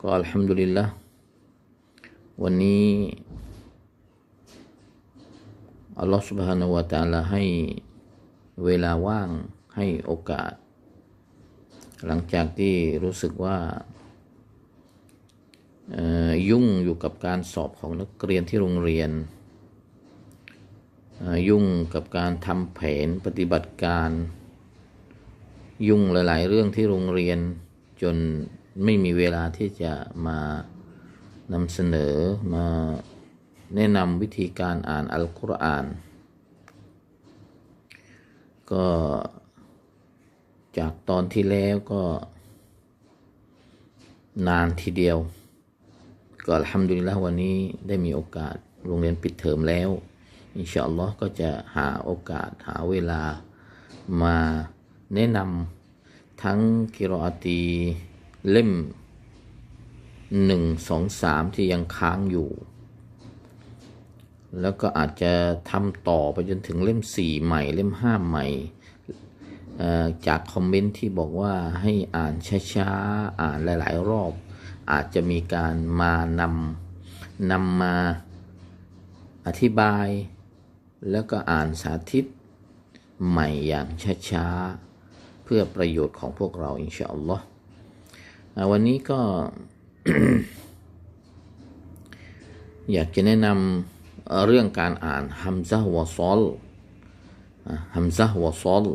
ก็อัลฮัมดุลิลละวันนี้อัลลอฮฺ سبحانه และ تعالى ให้เวลาว่างให้โอกาส หลังจากที่รู้สึกว่ายุ่งอยู่กับการสอบของนักเรียนที่โรงเรียน ยุ่งกับการทำแผนปฏิบัติการ ยุ่งหลาย ๆ เรื่องที่โรงเรียนจน ไม่มีเวลาที่จะมานำเสนอมาแนะนำวิธีการอ่านอัลกุรอาน ก็จากตอนที่แล้วก็นานทีเดียว ก็ทำดุลิละวันนี้ได้มีโอกาสโรงเรียนปิดเทอมแล้ว อินชาอัลลอฮ์ก็จะหาโอกาสหาเวลามาแนะนำทั้งกิรอตี เล่มหนึ่งสองสามที่ยังค้างอยู่ แล้วก็อาจจะทำต่อไปจนถึงเล่มสี่ใหม่ เล่มห้าใหม่จากคอมเมนต์ที่บอกว่าให้อ่านช้าๆ อ่านหลาย ๆ รอบ อาจจะมีการมานำนำมาอธิบาย แล้วก็อ่านสาธิตใหม่อย่างช้าๆ เพื่อประโยชน์ของพวกเราอินชาอัลลอฮ์ วันนี้ก็อยากจะแนะนำเรื่องการอ่านฮัมซะวะซอลฮัมซะวะซอล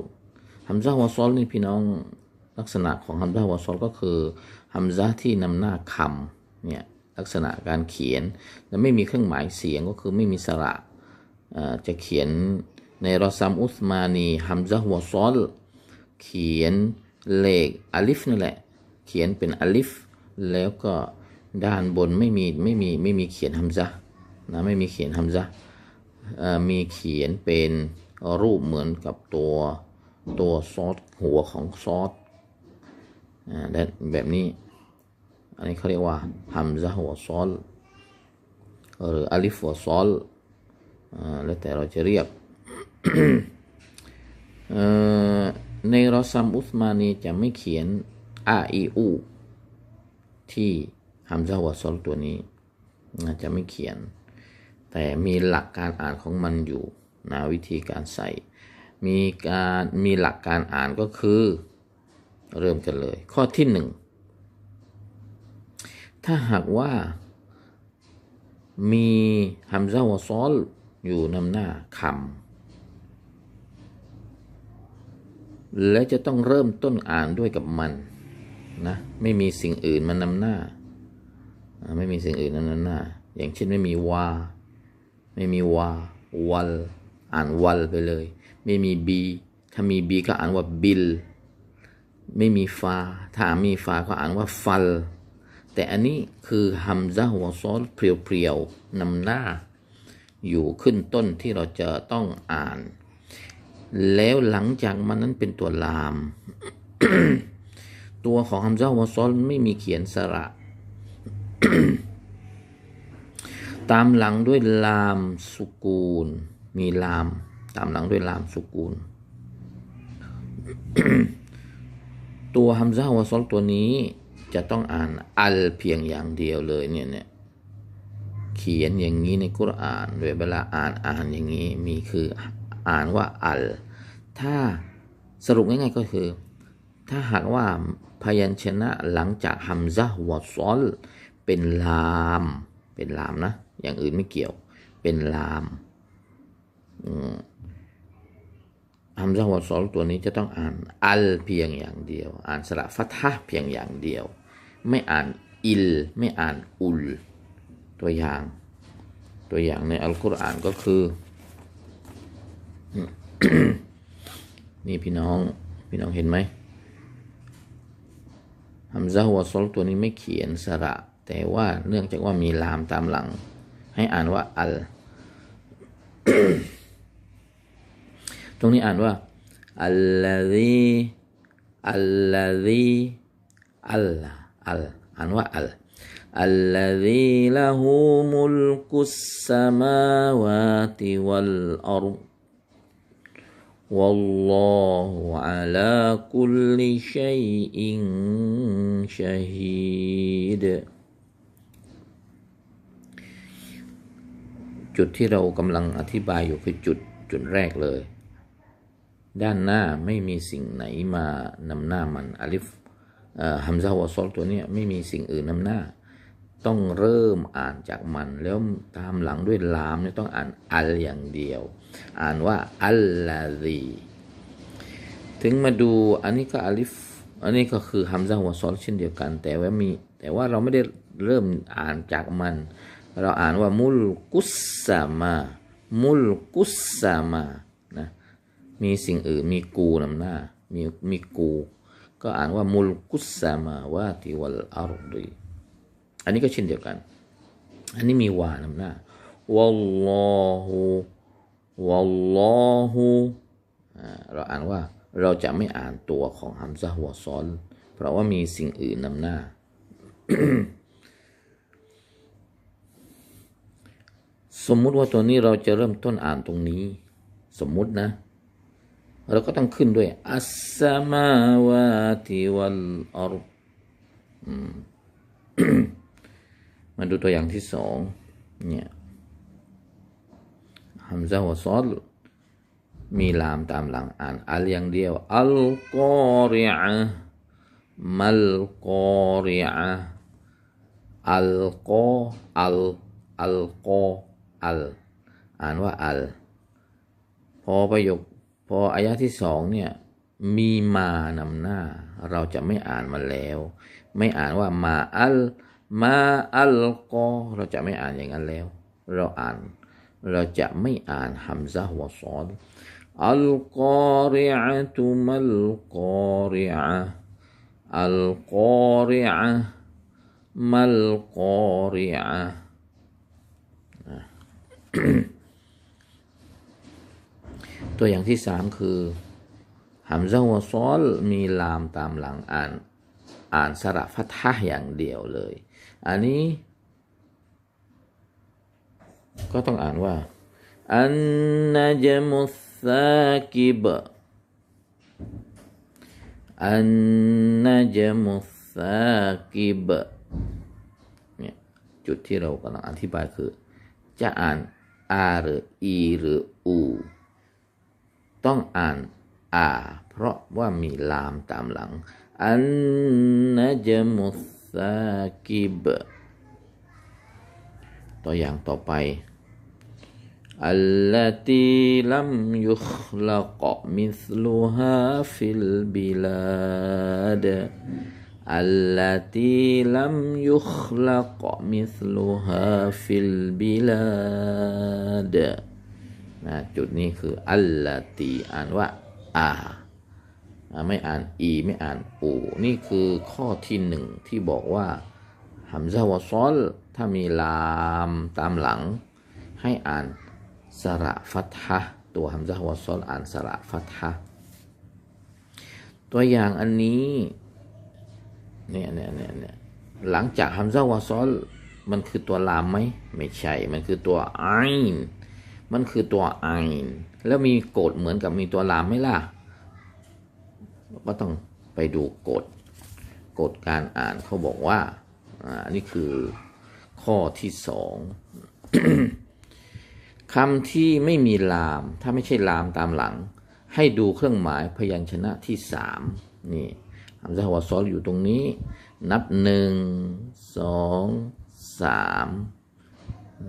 ฮัมซะวะซอลนี่พี่น้องลักษณะของฮัมซะวะซอลก็คือฮัมซะที่นำหน้าคำเนี่ยลักษณะการเขียนและไม่มีเครื่องหมายเสียงก็คือไม่มีสระจะเขียนในรอซัมอุสมานีฮัมซะวะซอลเขียนเลขอัลิฟนั่นแหละ เขียนเป็นอัลิฟ แล้วก็ด้านบนไม่มีไม่มีไม่มีเขียนฮัมซะนะไม่มีเขียนฮัมซะมีเขียนเป็นรูปเหมือนกับตัวตัวซอสหัวของซอสแบบนี้ อันนี้เขาเรียกว่าฮัมซะหัวซอสหรืออัลิฟหัวซอสแล้วแต่เราจะเรียกในรอซัมอุสมานีจะไม่เขียน อาอีอูที่ฮัมซาหัวซอลตัวนี้อาจจะไม่เขียน แต่มีหลักการอ่านของมันอยู่นะวิธีการใส่ มีการมีหลักการอ่านก็คือ เริ่มกันเลย ข้อที่หนึ่งถ้าหากว่ามีฮัมซาหัวซอลอยู่นำหน้าคำและจะต้องเริ่มต้นอ่านด้วยกับมัน นะไม่มีสิ่งอื่นมานำหน้า ไม่มีสิ่งอื่นนำหน้า อย่างเช่นไม่มีวา ไม่มีวาวัลอ่านวัลไปเลย ไม่มีบีถ้ามีบีก็อ่านว่าบิล ไม่มีฟา ถ้ามีฟาก็อ่านว่าฟัล แต่อันนี้คือฮัมซะหัวซอลเปรียวๆนำหน้า อยู่ขึ้นต้นที่เราจะต้องอ่าน แล้วหลังจากมันนั้นเป็นตัวลาม ตัวของฮัมซาวะซอลไม่มีเขียนสระ ตามหลังด้วยลามสุกูล มีลาม ตามหลังด้วยลามสุกูล ตัวฮัมซาวะซอลตัวนี้จะต้องอ่านอัลเพียงอย่างเดียวเลยเนี่ยเนี่ยเขียนอย่างนี้ในกุรอานเวลาอ่านอ่านอย่างนี้มีคืออ่านว่าอัล ถ้าสรุปง่ายๆก็คือ ถ้าหากว่า พยัญชนะหลังจากฮัมซะวะซอลเป็นลาม เป็นลามนะ อย่างอื่นไม่เกี่ยว เป็นลามฮัมซะวะซอลตัวนี้จะต้องอ่านอัลเพียงอย่างเดียว อ่านสระฟัตฮะเพียงอย่างเดียว ไม่อ่านอิล ไม่อ่านอุล ตัวอย่าง ตัวอย่างในอัลกุรอานก็คือ นี่พี่น้อง พี่น้องเห็นไหม ฮัมซะฮ์วะซอลตัวนี้ไม่เขียนสระ แต่ว่าเนื่องจากว่ามีลามตามหลัง ให้อ่านว่าอัล ตรงนี้อ่านว่า อัลลาฮีอัลลาฮีอัลอัลอ่านว่าอัล الذي له ملك السماوات والأرض والله على كل شيء شهيد จุดที่เรากำลังอธิบายอยู่คือจุดจุดแรกเลย ด้านหน้าไม่มีสิ่งไหนมานำหน้ามันอลิฟฮัมซาวะซอลตัวเนี้ยไม่มีสิ่งอื่นนำหน้า ต้องเริ่มอ่านจากมัน แล้วตามหลังด้วยลามเนี่ยต้องอ่านอัลอย่างเดียว อ่านว่าอัลลาดีถึงมาดูอันนี้ก็อลิฟอันนี้ก็คือฮัมซาวะซอลเช่นเดียวกัน แต่ว่ามี แต่ว่าเราไม่ได้เริ่มอ่านจากมัน เราอ่านว่ามุลกุสซามามุลกุสซามานะมีสิ่งอื่นมีกูนำหน้ามีมีกู ก็อ่านว่ามุลกุสซามาวาติวัลอารดี อันนี้ก็เช่นเดียวกัน อันนี้มีวานำหน้าวัลลอฮุวัลลอฮุเราอ่านว่าเราจะไม่อ่านตัวของฮัมซะหัวซอน เพราะว่ามีสิ่งอื่นนำหน้า สมมุติว่าตัวนี้เราจะเริ่มต้นอ่านตรงนี้ สมมุตินะ เราก็ต้องขึ้นด้วย อัสสมาวาติวัลอาร มาดูตัวอย่างที่สองเนี่ยฮัมซะหัวซอลมีลามตามหลังอ่านอัลอย่างเดียวอัลกอริอะมัลกอริอะอัลกออัลอัลกออัลอ่านว่าอัลพอประโยคพออายะที่สองเนี่ยมีมานำหน้า เราจะไม่อ่านมันแล้ว ไม่อ่านว่ามาอัล มาอัลกอเราจะไม่อ่านอย่างนั้นแล้ว เราอ่าน เราจะไม่อ่านฮัมซะหัวซอดอัลกอริอะตุมัลกอริอะอัลกอริอะมัลกอริอะตัวอย่างที่สามคือฮัมซะวซอลมีลามตามหลังอ่าน อ่านสระฟัตฮะอย่างเดียวเลย อันนี้ ก็ต้องอ่านว่า อันนัจมุสากิบอันนัจมุสากิบเนี่ยจุดที่เรากำลังอธิบายคือ จะอ่านอาหรืออีหรืออู ต้องอ่านอา เพราะว่ามีลามตามหลัง อันนะจมุส ากิบ ตัวอย่างต่อไป อัลลตีลัมยุคลักมิสลูฮาฟิลบิลาด อัลลตีลัมยุคลักมิสลูฮาฟิลบิลาดนะจุดนี้คืออัลลตีอ่านว่าอา ไม่อ่านอีไม่อ่านอูนี่คือข้อที่หนึ่งที่บอกว่าฮัมซาวะซอลถ้ามีลามตามหลัง ให้อ่านสระฟัตฮะตัวฮัมซาวะซอลอ่านสระฟัตฮะตัวอย่างอันนี้เนี่ยเนี่ยเนี่ยเนี่ยหลังจากฮัมซาวะซอลมันคือตัวลามไหมไม่ใช่ มันคือตัวไอมันคือตัวไอแล้วมีโกฎเหมือนกับมีตัวลามไหมล่ะ ก็ต้องไปดูกฎกฎการอ่านเขาบอกว่าอ่านี่คือข้อที่สองคำที่ไม่มีลาม ถ้าไม่ใช่ลามตามหลัง ให้ดูเครื่องหมายพยัญชนะที่สามนี่ฮัมซาวาซอลอยู่ตรงนี้ นับหนึ่งสองสาม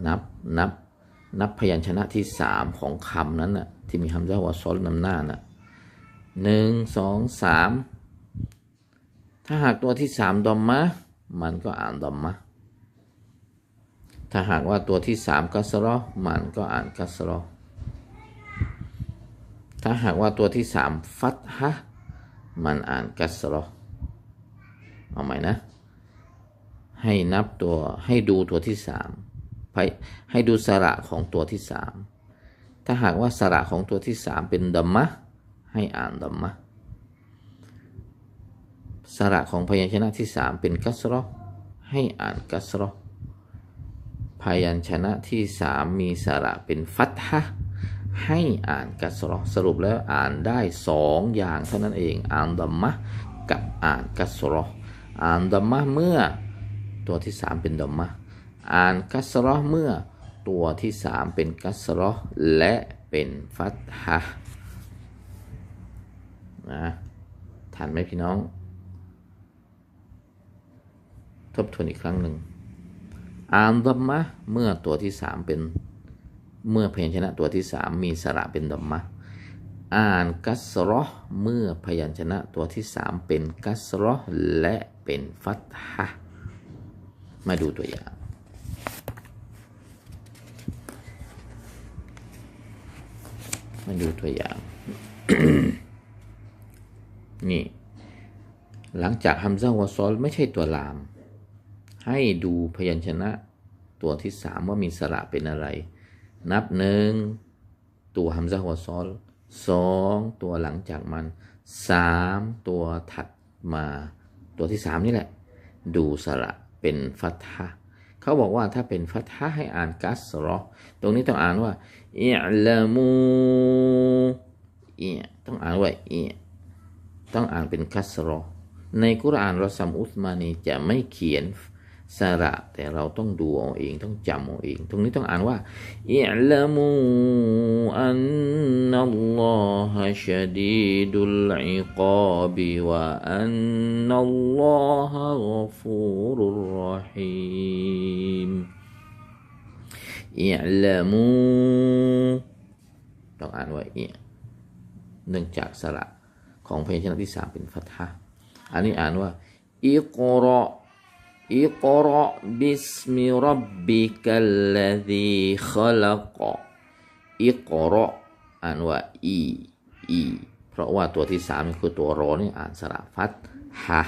นับนับนับพยัญชนะที่สามของคำนั้นน่ะที่มีฮัมซาวะซอลนำหน้าน่ะ หนึ่งสองสามถ้าหากตัวที่สามดอมมะมันก็อ่านดอมมะถ้าหากว่าตัวที่สามกัสรอมันก็อ่านกัสรอถ้าหากว่าตัวที่สามฟัตฮะมันอ่านกัสรอเอาใหม่นะ ให้นับตัวให้ดูตัวที่สามไปให้ดูสระของตัวที่สามถ้าหากว่าสระของตัวที่สามเป็นดัมมะ ให้อ่านดัมมะสระของพยัญชนะที่สามเป็นกัสรอให้อ่านกัสรอพยัญชนะที่สามมีสระเป็นฟัตฮะให้อ่านกัสรอสรุปแล้วอ่านได้สองอย่างเท่านั้นเองอ่านดัมมะกับอ่านกัสรออ่านดัมมะเมื่อตัวที่สามเป็นดัมมะอ่านกัสรอเมื่อตัวที่สามเป็นกัสรอและเป็นฟัตฮะ นะทันไหมพี่น้อง ทบทวนอีกครั้งหนึ่งอ่านดัมมะเมื่อตัวที่สามเป็นเมื่อพยัญชนะตัวที่สามมีสระเป็นดัมมะอ่านกัสรอเมื่อพยัญชนะตัวที่สามเป็นกัสรอและเป็นฟัตฮะมาดูตัวอย่างมาดูตัวอย่าง นี่ หลังจากฮัมซาวะซอลไม่ใช่ตัวลาม ให้ดูพยัญชนะตัวที่สามว่ามีสระเป็นอะไร นับหนึ่งตัวฮัมซาวะซอลสองตัวหลังจากมันสามตัวถัดมาตัวที่สามนี่แหละ ดูสระเป็นฟัตฮะเขาบอกว่าถ้าเป็นฟัตฮะให้อ่านกัสรอตรงนี้ต้องอ่านว่าอิลามูอิต้องอ่านว่าอิ ต้องอ่านเป็นกัสรอในกุรอานเรอซัมอุสมานีจะไม่เขียนสระแต่เราต้องดูเอาเองต้องจำเอาเอง ตรงนี้ต้องอ่านว่าอิลามูอันนัลลอฮะชดีดุลอิกาบิวะอันนัลลอฮะกฟูรุรรหีมอิลามูต้องอ่านว่าอิเนื่องจากสระ ของพยัญชนะที่สามเป็นฟัตฮะอันนี้อ่านว่าอิกรออิกรอบิสมิรับบิกัลลดีขลักอิกรออ่านว่าอีอีเพราะว่าตัวที่สามคือตัวรอนี่อ่านสระฟัตฮะ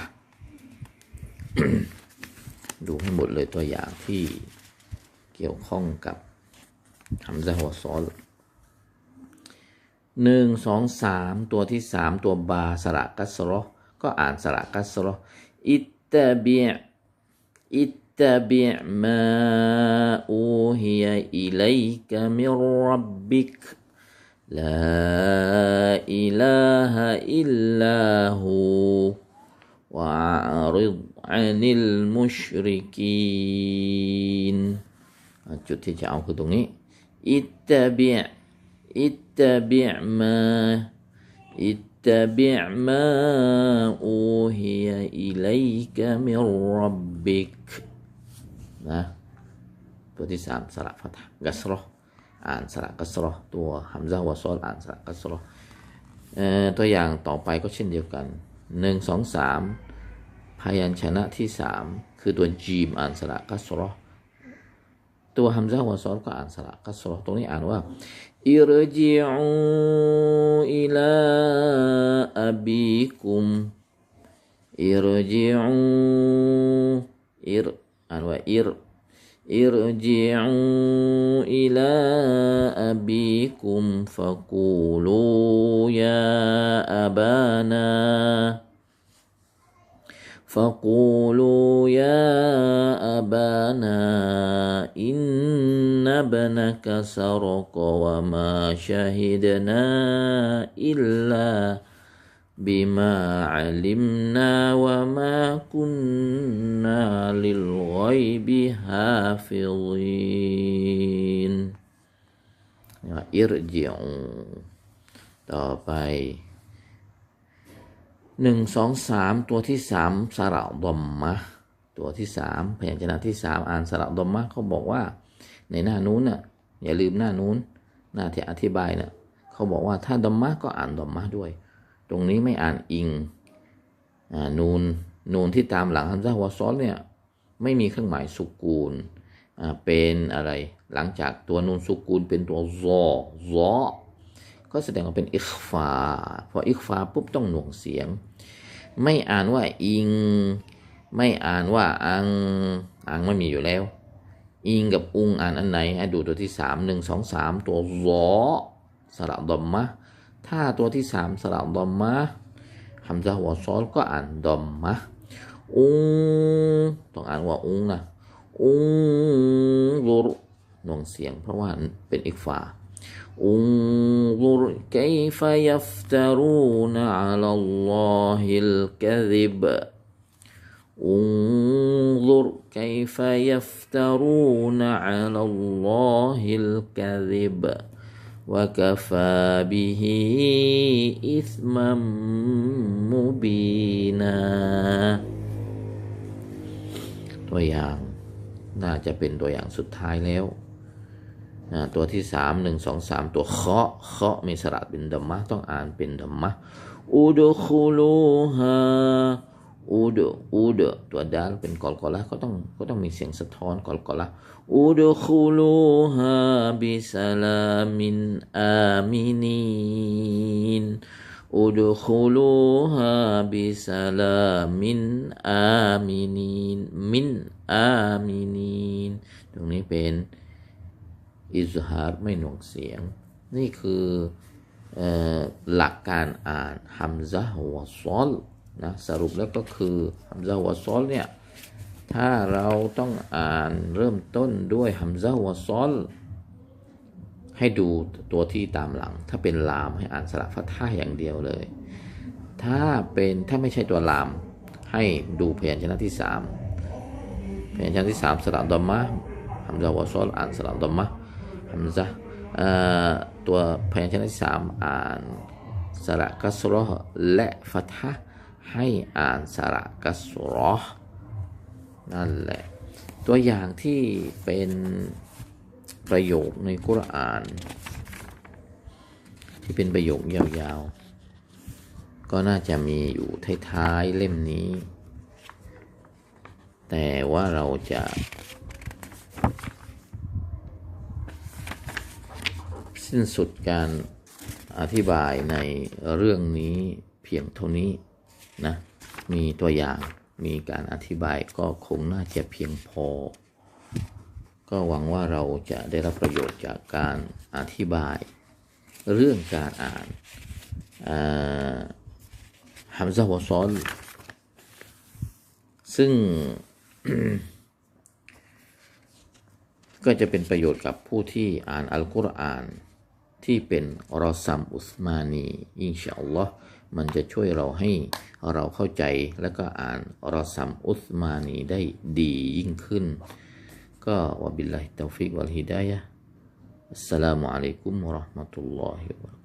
ดูให้หมดเลยตัวอย่างที่เกี่ยวข้องกับคำซะหัวสอน หนึ่งสองสามตัวที่สามตัวบาสระกัสรอก็อ่านสระกัสรออิตตะบี اتبع ما أوهي إليك من ربك لا إله إلا هو وأعرض عن المشركين จุดที่จะเอาคือตรงนี้ اتبع اتبع ما اتبع ما أوهي إليك من ربك นะตัวที่สามสระฟัตกัสรออ่านสระกัสรอตัวฮัมซาวะซอลอ่านสระกัสรอตัวอย่างต่อไปก็เช่นเดียวกันหนึ่งสองสามพยัญชนะที่สามคือตัวจีมอ่านสระกัสรอ توا همزة وصل كأن سرق كسره توني أنوا ارجعوا إلى أبيكم ارجعوا إر أنوا إر ارجعوا إلى أبيكم فقولوا يا أبانا فقولوا يا أبانا إن ابنك سرق وما شهدنا إلا بما علمنا وما كنا للغيب حافظين ارجعوا ต่อไป หนึ่งสองสามตัวที่สามสระดมมะตัวที่สามพยัญชนะที่สามอ่านสระดมมะเขาบอกว่า ในหน้านู้นน่ะอย่าลืมหน้านู้นหน้าที่อธิบายน่ะเขาบอกว่าถ้าดมมะก็อ่านดมมะด้วย ตรงนี้ไม่อ่านอิงอ่านูนนูนที่ตามหลังฮัมซาฮวซอลเนี่ยไม่มีเครื่องหมายสุกูลอ่าเป็นอะไร หลังจากตัวนูนสุกูลเป็นตัวซอซอ ก็แสดงว่าเป็นอิคฟาพออิคฟาปุ๊บต้องหน่วงเสียง ไม่อ่านว่าอิง ไม่อ่านว่าอังอังไม่มีอยู่แล้ว อิงกับอุงอ่านอันไหนให้ดูตัวที่สามหนึ่งสองสามตัวรอสระดอมมะถ้าตัวที่สามสระดอมมะฮัมซะฮ์วซอลก็อ่านดอมมะอุงต้องอ่านว่าอุงนะอุงรุหน่วงเสียงเพราะว่าเป็นอีกฝา انظر كيف يفترون على الله الكذب انظر كيف يفترون على الله الكذب وكفى به إثما مبينا ตัวอย่างน่าจะเป็นตัวอย่างสุดท้ายแล้วนะ ตัวที่สามหนึ่งสองสามตัวเคาะเคาะมีสระเป็นดัมมะต้องอ่านเป็นดัมมะอูดคูลูฮาอูดอูดตัวดาลเป็นกอลกอละก็ต้องก็ต้องมีเสียงสะท้อนกอลกอละอูดคูลูฮาบิสลามินอามินีนอูดคูลูฮาบิสลามินอามินีนมินอามินีนตรงนี้เป็น อิสฮาร์ไม่หน่วงเสียง นี่คืออหลักการอ่านฮัมซะฮ์วะซอลนะสรุปแล้วก็คือฮัมซะฮ์วะซอลเนี่ยถ้าเราต้องอ่านเริ่มต้นด้วยฮัมซะฮ์วะซอลให้ดูตัวที่ตามหลัง ถ้าเป็นลามให้อ่านสระฟัท่าอย่างเดียวเลย ถ้าเป็นถ้าไม่ใช่ตัวลาม ให้ดูพยัญชนะที่สามพยัญชนะที่สามสระดอมมะฮัมซะฮ์วะซอลอ่านสระดอมมะ มซะตัวพยัญชนะที่สามอ่านสระกัสรอและฟัตฮะให้อ่านสระกัสรอนั่นแหละ ตัวอย่างที่เป็นประโยคในกุรอาน ที่เป็นประโยคยาวๆ ก็น่าจะมีอยู่ท้ายๆเล่มนี้ แต่ว่าเราจะ สิ้นสุดการอธิบายในเรื่องนี้เพียงเท่านี้นะมีตัวอย่างมีการอธิบายก็คงน่าจะเพียงพอ ก็หวังว่าเราจะได้รับประโยชน์จากการอธิบาย เรื่องการอ่านฮัมซะวซอลซึ่งก็จะเป็นประโยชน์กับผู้ที่อ่านอัลกุรอาน ที่เป็นรอซัมอุสมานีอินชาอัลลอฮ์มันจะช่วยเราให้เราเข้าใจและก็อ่านรอซัมอุสมานีได้ดียิ่งขึ้น ก็วะบิลลาฮิตตอฟิกวัลฮิดายะอัสสลามุอะลัยกุมวะราะห์มะตุลลอฮิวะ